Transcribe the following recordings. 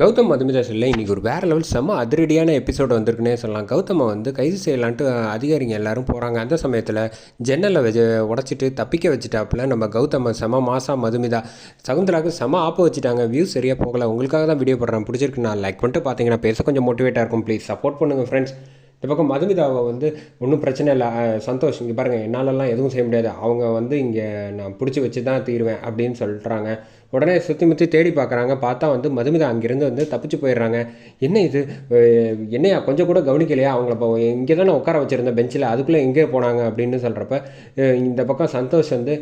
கௌதம் மதுமிதா இல்லை இன்றைக்கி ஒரு வேறு லெவல் செம்ம அதிரடியான எபிசோடு வந்திருக்குன்னே சொல்லலாம். கௌதமை வந்து கைது செய்யலான்ட்டு அதிகாரிங்க எல்லாரும் போகிறாங்க அந்த சமயத்தில் ஜன்னலை வச்சு உடச்சிட்டு தப்பிக்க வச்சுட்டாப்புல நம்ம கௌதமை செம மாசா மதுமிதா. சகுந்தலாவுக்கு செம ஆப்பு வச்சுட்டாங்க. வியூ சரியாக போகலை. உங்களுக்காக தான் வீடியோ போடுறேன். பிடிச்சிருக்கு. நான் லைக் பண்ணிட்டு பார்த்தீங்கன்னா பேச கொஞ்சம் மோட்டிவேட்டாக இருக்கும். ப்ளீஸ் சப்போர்ட் பண்ணுங்கள் ஃப்ரெண்ட்ஸ் இந்த பக்கம் மதுமிதாவை வந்து ஒன்றும் பிரச்சனை இல்லை. சந்தோஷம் சந்தோஷ் இங்கே பாருங்கள் என்னாலலாம் எதுவும் செய்ய முடியாது. அவங்க வந்து இங்கே நான் பிடிச்சி வச்சு தான் தீருவேன் அப்படின்னு சொல்கிறாங்க உடனே சுற்றி முற்றி தேடி பார்க்குறாங்க பார்த்தா வந்து மதுமிதா அங்கேருந்து வந்து தப்பிச்சு போயிடுறாங்க. என்ன இது? என்னையா? கொஞ்சம் கூட கவனிக்கலையா? அவங்கள இப்போ இங்கே தானே உட்கார வச்சுருந்தேன் பெஞ்சில் அதுக்குள்ளே எங்கே போனாங்க அப்படின்னு சொல்கிறப்ப இந்த பக்கம் சந்தோஷ் வந்து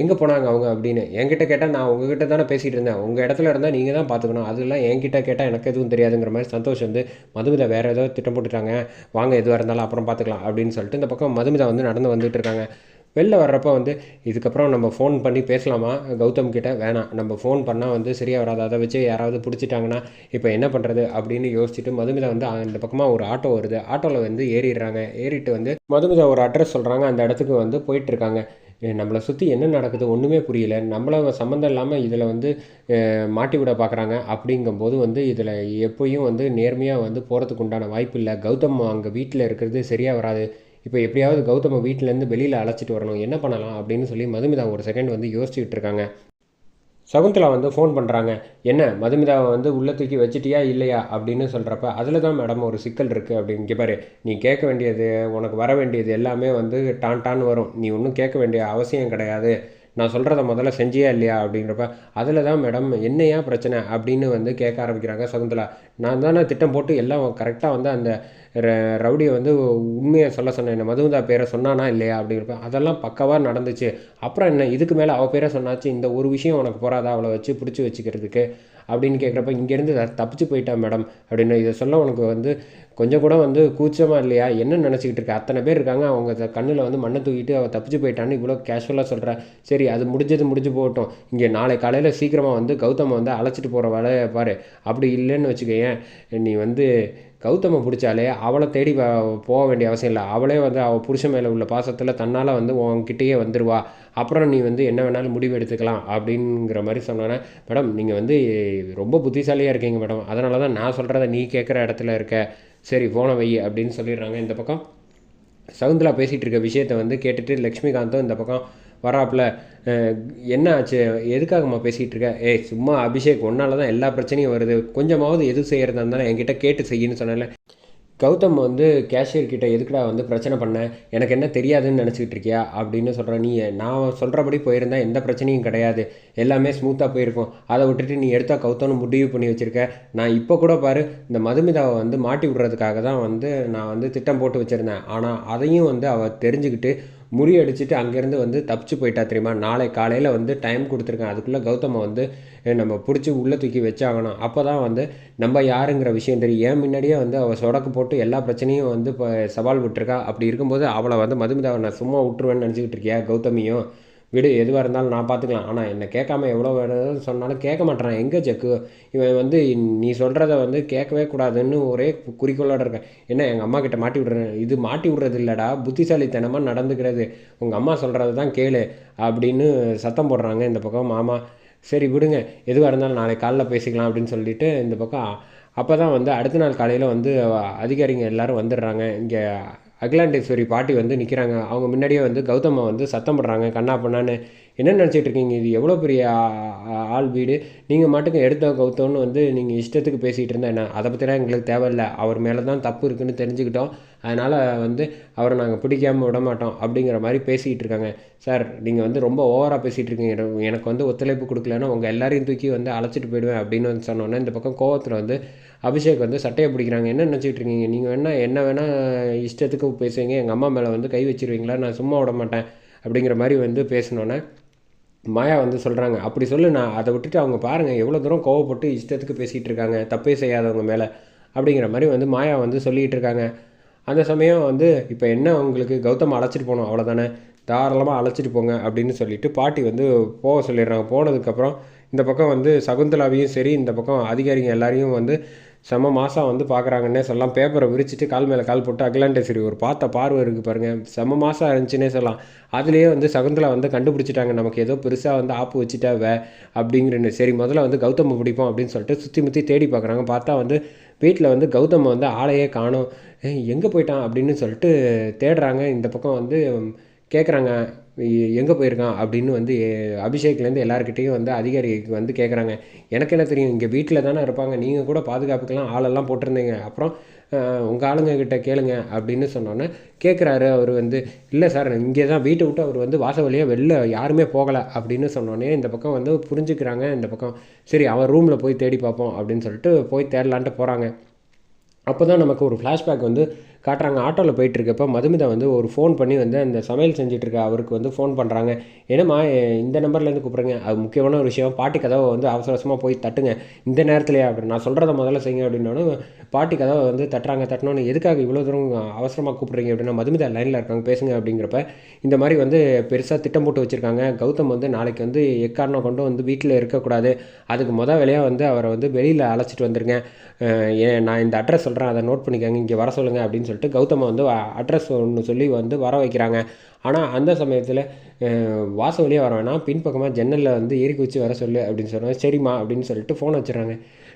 எங்கே போனாங்க அவங்க? அப்படின்னு. என்கிட்ட கேட்டால் நான் உங்ககிட்ட தானே பேசிகிட்டு இருந்தேன். உங்கள் இடத்துல இருந்தால் நீங்கள் தான் பார்த்துக்கணும் அதெல்லாம் என்கிட்ட கேட்டால் எனக்கு எதுவும் தெரியாதுங்கிற மாதிரி சந்தோஷ் வந்து மதுமிதா வேறு ஏதோ திட்டம் போட்டுட்டாங்க. வாங்க எதுவாக இருந்தாலும் அப்புறம் பார்த்துக்கலாம் அப்படின்னு சொல்லிட்டு இந்த பக்கம் மதுமிதா வந்து நடந்து வந்துட்டு இருக்காங்க. வெளில வர்றப்போ வந்து இதுக்கப்புறம் நம்ம ஃபோன் பண்ணி பேசலாமா? கௌதம் கிட்ட வேணாம். நம்ம ஃபோன் பண்ணால் வந்து சரியாக வராது. அதை வச்சு யாராவது பிடிச்சிட்டாங்கன்னா இப்போ என்ன பண்ணுறது அப்படின்னு யோசிச்சுட்டு மதுமிதா வந்து அந்த பக்கமாக ஒரு ஆட்டோ வருது. ஆட்டோவில் வந்து ஏறிடுறாங்க. ஏறிட்டு வந்து மதுமிதா ஒரு அட்ரஸ் சொல்கிறாங்க அந்த இடத்துக்கு வந்து போயிட்டுருக்காங்க. நம்மளை சுற்றி என்ன நடக்குது? ஒன்றுமே புரியல. நம்மள சம்மந்தம் இல்லாமல் இதில் வந்து மாட்டி விட பார்க்குறாங்க அப்படிங்கும்போது வந்து இதில் எப்பயும் வந்து நேர்மையாக வந்து போகிறதுக்கு உண்டான வாய்ப்பு இல்லை. கௌதம் அங்கே வீட்டில் இருக்கிறது சரியாக வராது. இப்போ எப்படியாவது கௌதம வீட்டிலேருந்து வெளியில் அழைச்சிட்டு வரணும். என்ன பண்ணலாம் அப்படின்னு சொல்லி மதுமிதா ஒரு செகண்ட் வந்து யோசிச்சுக்கிட்டு இருக்காங்க. சகுந்தலா வந்து ஃபோன் பண்ணுறாங்க என்ன மதுமிதாவை வந்து உள்ளே தூக்கி வச்சிட்டியா இல்லையா? அப்படின்னு சொல்கிறப்ப அதில் தான் மேடம் ஒரு சிக்கல் இருக்குது அப்படின்னு. பாரு நீ கேட்க வேண்டியது உனக்கு வர வேண்டியது எல்லாமே வந்து டான் டான் வரும். நீ ஒன்றும் கேட்க வேண்டிய அவசியம் கிடையாது. நான் சொல்கிறத முதல்ல செஞ்சியா இல்லையா அப்படிங்கிறப்ப அதில் தான் மேடம் என்னையா பிரச்சனை? அப்படின்னு வந்து கேட்க ஆரம்பிக்கிறாங்க சகுந்தலா. நான் தானே திட்டம் போட்டு எல்லாம் கரெக்டாக வந்து அந்த ர- ரவுடியை வந்து உண்மையை சொல்ல சொன்னேன். என்ன மதுமிதா பேரை சொன்னானா இல்லையா அப்படிங்கிறப்ப அதெல்லாம் பக்கவாக நடந்துச்சு. அப்புறம் என்ன இதுக்கு மேலே அவள் பேரை சொன்னாச்சு இந்த ஒரு விஷயம் உனக்கு போகிறாதா அவளை வச்சு பிடிச்சி வச்சுக்கிறதுக்கு. அப்படின்னு கேட்குறப்ப இங்கேருந்து தப்பிச்சு போயிட்டா மேடம் அப்படின்னு இதை சொல்ல உனக்கு வந்து கொஞ்சம் கூட வந்து கூச்சமாக இல்லையா? என்ன நினச்சிக்கிட்டு இருக்க? அத்தனை பேர் இருக்காங்க. அவங்க கண்ணில் வந்து மண்ணை தூக்கிட்டு அவள் தப்பிச்சு போயிட்டான்னு இவ்வளோ கேஷுவலாக சொல்கிறா சரி அது முடிஞ்சது முடிஞ்சு போகட்டும். இங்கே நாளை காலையில் சீக்கிரமாக வந்து கௌதமை வந்து அழைச்சிட்டு போகிற வேலையை பாரு. அப்படி இல்லைன்னு வச்சுக்கோயேன். நீ வந்து கௌதமை பிடிச்சாலே அவளை தேடி போக வேண்டிய அவசியம் இல்லை. அவளே வந்து அவள் புருஷன் மேலே உள்ள பாசத்தில் தன்னால் வந்து உங்ககிட்டயே வந்துடுவா அப்புறம் நீ வந்து என்ன வேணாலும் முடிவு எடுத்துக்கலாம் அப்படிங்கிற மாதிரி சொன்னோன்னே மேடம் நீங்கள் வந்து ரொம்ப புத்திசாலியாக இருக்கீங்க மேடம். அதனால தான் நான் சொல்கிறத நீ கேட்குற இடத்துல இருக்க. சரி போன வை அப்படின்னு சொல்லிடுறாங்க. இந்த பக்கம் சகுந்தலா பேசிகிட்டு இருக்க விஷயத்தை வந்து கேட்டுட்டு லக்ஷ்மிகாந்தும் இந்த பக்கம் வராப்புல என்ன ஆச்சு? எதுக்காகம்மா பேசிகிட்டு இருக்க? ஏய் சும்மா அபிஷேக் ஒன்றால் தான் எல்லா பிரச்சனையும் வருது. கொஞ்சமாவது எது செய்கிறதா இருந்தாலும் என்கிட்ட கேட்டு செய்யின்னு சொன்னேன்ல. கௌதம் வந்து கேஷியர் கிட்ட எதுக்குடா வந்து பிரச்சனை பண்ண? எனக்கு என்ன தெரியாதுன்னு நினச்சிக்கிட்டு இருக்கியா? அப்படின்னு சொல்கிறேன் நீ நான் சொல்கிறபடி போயிருந்தா எந்த பிரச்சனையும் கிடையாது. எல்லாமே ஸ்மூத்தாக போயிருக்கும். அதை விட்டுட்டு நீ எடுத்தா கௌதம்னு முடிவு பண்ணி வச்சுருக்க. நான் இப்போ கூட பாரு இந்த மதுமிதாவை வந்து மாட்டி விடுறதுக்காக தான் வந்து நான் வந்து திட்டம் போட்டு வச்சுருந்தேன். ஆனால் அதையும் வந்து அவள் தெரிஞ்சுக்கிட்டு முறியடிச்சிட்டு அங்கேருந்து வந்து தப்பிச்சு போயிட்டா தெரியுமா? நாளை காலையில் வந்து டைம் கொடுத்துருக்கேன். அதுக்குள்ளே கௌதமை வந்து நம்ம பிடிச்சி உள்ளே தூக்கி வச்சாகணும். அப்போ தான் வந்து நம்ம யாருங்கிற விஷயம் தெரியும். ஏன் முன்னாடியே வந்து அவள் சொடக்கு போட்டு எல்லா பிரச்சனையும் வந்து இப்போ சவால் விட்டுருக்கா? அப்படி இருக்கும்போது அவளை வந்து மதுமிதாவை நான் சும்மா விட்டுருவேன்னு நினச்சிக்கிட்டு இருக்கியா கௌதமியும்? விடு எதுவாக இருந்தாலும் நான் பார்த்துக்கலாம். ஆனால் என்னை கேட்காம எவ்வளோ வேணும் சொன்னாலும் கேட்க மாட்டேறான். எங்கே ஜக்கு? இவன் வந்து நீ சொல்கிறத வந்து கேட்கவே கூடாதுன்னு ஒரே குறிக்கோளோட இருக்கேன். என்ன எங்கள் அம்மா கிட்ட மாட்டி விடுறேன் இது மாட்டி விடுறது இல்லைடா. புத்திசாலித்தனமாக நடந்துக்கிறது. உங்கள் அம்மா சொல்கிறது தான் கேளு அப்படின்னு சத்தம் போடுறாங்க இந்த பக்கம் மாமா. சரி விடுங்க. எதுவாக இருந்தாலும் நாளை காலைல பேசிக்கலாம் அப்படின்னு சொல்லிட்டு இந்த பக்கம் அப்போ தான் வந்து அடுத்த நாள் காலையில் வந்து அதிகாரிங்க எல்லோரும் வந்துடுறாங்க. இங்கே அகிலாண்டேஸ்வரி பாட்டி வந்து நிற்கிறாங்க அவங்க முன்னாடியே வந்து கௌதமா வந்து சத்தம் போடுறாங்க. கண்ணா பண்ணான்னு என்ன நினச்சிட்டு இருக்கீங்க? இது எவ்வளோ பெரிய ஆள் வீடு? நீங்கள் மாட்டுக்கு எடுத்தோம் கவுத்தோன்னு வந்து நீங்கள் இஷ்டத்துக்கு பேசிகிட்டு இருந்தால் என்ன அதை பற்றிலாம் எங்களுக்கு தேவையில்லை. அவர் மேலே தான் தப்பு இருக்குன்னு தெரிஞ்சுக்கிட்டோம். அதனால் வந்து அவரை நாங்கள் பிடிக்காம விட மாட்டோம் அப்படிங்கிற மாதிரி பேசிகிட்டு இருக்காங்க. சார் நீங்கள் வந்து ரொம்ப ஓவராக பேசிகிட்டு இருக்கீங்க. எனக்கு- எனக்கு வந்து ஒத்துழைப்பு கொடுக்கலன்னா உங்கள் எல்லாரையும் தூக்கி வந்து அழைச்சிட்டு போயிடுவேன் அப்படின்னு வந்து சொன்னோன்னே இந்த பக்கம் கோவத்தில் வந்து அபிஷேக் வந்து சட்டையை பிடிக்கிறாங்க. என்ன நினச்சிட்டு இருக்கீங்க? நீங்கள் வேணால் என்ன வேணால் இஷ்டத்துக்கு பேசுவீங்க. எங்கள் அம்மா மேலே வந்து கை வச்சிருவீங்களா? நான் சும்மா விட மாட்டேன் அப்படிங்கிற மாதிரி வந்து பேசினோன்னே மாயா வந்து சொல்கிறாங்க அப்படி சொல்லு நான் அதை விட்டுட்டு அவங்க பாருங்கள் எவ்வளோ தூரம் கோவப்பட்டு இஷ்டத்துக்கு பேசிகிட்டு இருக்காங்க தப்பே செய்யாதவங்க மேலே அப்படிங்கிற மாதிரி வந்து மாயா வந்து சொல்லிகிட்டு இருக்காங்க. அந்த சமயம் வந்து இப்போ என்ன உங்களுக்கு கௌதம் அழைச்சிட்டு போகணும் அவ்வளோதானே தாராளமாக அழைச்சிட்டு போங்க அப்படின்னு சொல்லிட்டு பாட்டி வந்து போக சொல்லிடுறாங்க. போனதுக்கப்புறம் இந்த பக்கம் வந்து சகுந்தலாவையும் சரி இந்த பக்கம் அதிகாரிங்க எல்லாரையும் வந்து செம மாதம் வந்து பார்க்குறாங்கன்னே சொல்லலாம். பேப்பரை விரிச்சிட்டு கால் மேலே கால் போட்டு அகிலாண்டேஸ்வரி ஒரு பார்த்த பார்வை இருக்குது பாருங்கள் செம மாதம் இருந்துச்சுன்னே சொல்லலாம். அதுலேயே வந்து சகுந்தலா வந்து கண்டுபிடிச்சிட்டாங்க. நமக்கு ஏதோ பெருசாக வந்து ஆப்பு வச்சுட்டாவ அப்படிங்கிற சரி முதல்ல வந்து கௌதமை பிடிப்போம் அப்படின்னு சொல்லிட்டு சுற்றி முற்றி தேடி பார்க்குறாங்க பார்த்தா வந்து வீட்டில் வந்து கௌதம் வந்து ஆளையே காணும். எங்கே போயிட்டான் அப்படின்னு சொல்லிட்டு தேடுறாங்க. இந்த பக்கம் வந்து கேட்குறாங்க எங்கே போயிருக்கான்? அப்படின்னு வந்து அபிஷேக்லேருந்து எல்லாருக்கிட்டேயும் வந்து அதிகாரிக்கு வந்து கேட்குறாங்க எனக்கு என்ன தெரியும் இங்கே வீட்டில் தானே இருப்பாங்க. நீங்கள் கூட பாதுகாப்புக்கெல்லாம் ஆளெல்லாம் போட்டிருந்தீங்க. அப்புறம் உங்கள் ஆளுங்கக்கிட்ட கேளுங்க. அப்படின்னு சொன்னோன்னே கேட்குறாரு அவர் வந்து இல்லை சார் இங்கே தான் வீட்டை விட்டு அவர் வந்து வாசல் வழியாக வெளில யாருமே போகலை. அப்படின்னு சொன்னோன்னே இந்த பக்கம் வந்து புரிஞ்சுக்கிறாங்க இந்த பக்கம் சரி அவன் ரூமில் போய் தேடி பார்ப்போம். அப்படின்னு சொல்லிட்டு போய் தேடலான்ட்டு போகிறாங்க அப்போ தான் நமக்கு ஒரு ஃப்ளாஷ்பேக் வந்து காட்டுறாங்க. ஆட்டோவில் போயிட்டுருக்கப்ப மதுமிதா வந்து ஒரு ஃபோன் பண்ணி வந்து அந்த சமையல் செஞ்சிட்ருக்க அவருக்கு வந்து ஃபோன் பண்ணுறாங்க என்னம்மா இந்த நம்பர்லேருந்து கூப்பிட்றீங்க. அது முக்கியமான ஒரு விஷயம். பாட்டி கதவை வந்து அவசர அவசரமாக போய் தட்டுங்க. இந்த நேரத்துலையா அப்படி நான் சொல்கிறத முதல்ல செய்யுங்க அப்படின்னாலும் பாட்டி கதவை வந்து தட்டுறாங்க. தட்டணும்னு எதுக்காக இவ்வளோ தூரம் அவசரமாக கூப்பிட்றீங்க அப்படின்னா மதுமிதா லைனில் இருக்காங்க. பேசுங்க அப்படிங்கிறப்ப இந்த மாதிரி வந்து பெருசாக திட்டம் போட்டு வச்சுருக்காங்க. கௌதம் வந்து நாளைக்கு வந்து எக்காரணம் கொண்டு வந்து வீட்டில் இருக்கக்கூடாது. அதுக்கு மொதல் வேலையாக வந்து அவரை வந்து வெளியில் அழைச்சிட்டு வந்துருங்க. ஏன் நான் இந்த அட்ரஸ் சொல்கிறேன் அதை நோட் பண்ணிக்கோங்க. இங்கே வர சொல்லுங்கள் அப்படின்னு சொல்லிட்டு கௌதமை வந்து அட்ரஸ் ஒன்று சொல்லி வந்து வர வைக்கிறாங்க. ஆனால் அந்த சமயத்தில் வாச வழியாக வர வேணாம். பின்பக்கமாக ஜன்னலில் வந்து ஏறி குச்சி வர சொல்லு அப்படின்னு சொன்னாங்க. சரிம்மா அப்படின்னு சொல்லிட்டு ஃபோன் வச்சுறாங்க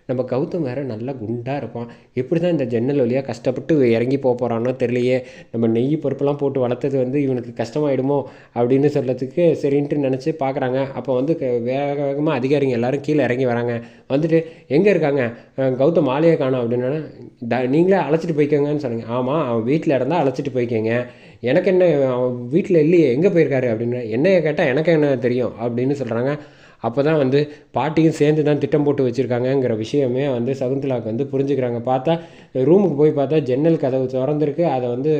நம்ம கௌதம் வேறு நல்லா குண்டாக இருப்பான். எப்படி தான் இந்த ஜன்னல் வழியாக கஷ்டப்பட்டு இறங்கி போக போகிறானோ தெரியலையே. நம்ம நெய் பருப்புலாம் போட்டு வளர்த்தது வந்து இவனுக்கு கஷ்டமாயிடுமோ அப்படின்னு சொல்கிறதுக்கு சரின்ட்டு நினச்சி பார்க்குறாங்க அப்போ வந்து வேக வேகமாக அதிகாரிங்க எல்லாரும் கீழே இறங்கி வராங்க. வந்துட்டு எங்கே இருக்காங்க? கௌதம் ஆலையை காணோம். அப்படின்னா த நீங்களே அழைச்சிட்டு போய்க்கோங்கன்னு சொல்லுங்கள் ஆமாம் அவன் வீட்டில் இருந்தால் அழைச்சிட்டு போய்க்கோங்க. எனக்கு என்ன அவன் வீட்டில் இல்லையே. எங்கே போயிருக்காரு? அப்படின்னு என்னைய கேட்டால் எனக்கு என்ன தெரியும்? அப்படின்னு சொல்கிறாங்க அப்போ தான் வந்து பாட்டியும் சேர்ந்து தான் திட்டம் போட்டு வச்சுருக்காங்கங்கிற விஷயமே வந்து சகுந்தலாவுக்கு வந்து புரிஞ்சுக்கிறாங்க. பார்த்தா ரூமுக்கு போய் பார்த்தா ஜன்னல் கதவு திறந்துருக்கு. அதை வந்து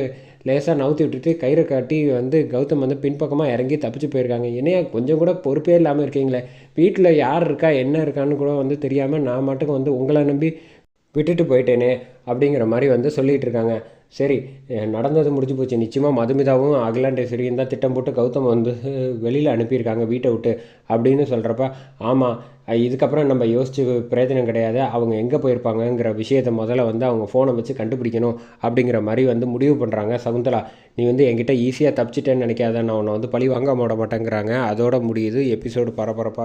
லேசாக நவுத்தி விட்டுட்டு கயிறை கட்டி வந்து கௌதம் வந்து பின்பக்கமாக இறங்கி தப்பிச்சு போயிருக்காங்க. என்னையா கொஞ்சம் கூட பொறுப்பே இல்லாமல் இருக்கீங்களே? வீட்டில் யார் இருக்கா என்ன இருக்கான்னு கூட வந்து தெரியாமல் நான் மட்டும் வந்து உங்களை நம்பி விட்டுட்டு போயிட்டேனே அப்படிங்கிற மாதிரி வந்து சொல்லிகிட்டு இருக்காங்க சரி நடந்தது முடிஞ்சு போச்சு. நிச்சயமாக மதுமிதாவும் அகிலாண்டேஸ்வரியும் தான் திட்டம் போட்டு கௌதம் வந்து வெளியில் அனுப்பியிருக்காங்க வீட்டை விட்டு அப்படின்னு சொல்கிறப்ப ஆமாம் இதுக்கப்புறம் நம்ம யோசிச்சு பிரயோஜனம் கிடையாது. அவங்க எங்கே போயிருப்பாங்கங்கிற விஷயத்தை முதல்ல வந்து அவங்க ஃபோனை வச்சு கண்டுபிடிக்கணும் அப்படிங்கிற மாதிரி வந்து முடிவு பண்ணுறாங்க சகுந்தலா நீ வந்து என்கிட்ட ஈஸியாக தப்பிச்சிட்டேன்னு நினைக்காத. நான் உன்னை வந்து பழி வாங்க விட மாட்டேங்கிறாங்க. அதோட முடியுது. எபிசோடு பரபரப்பாக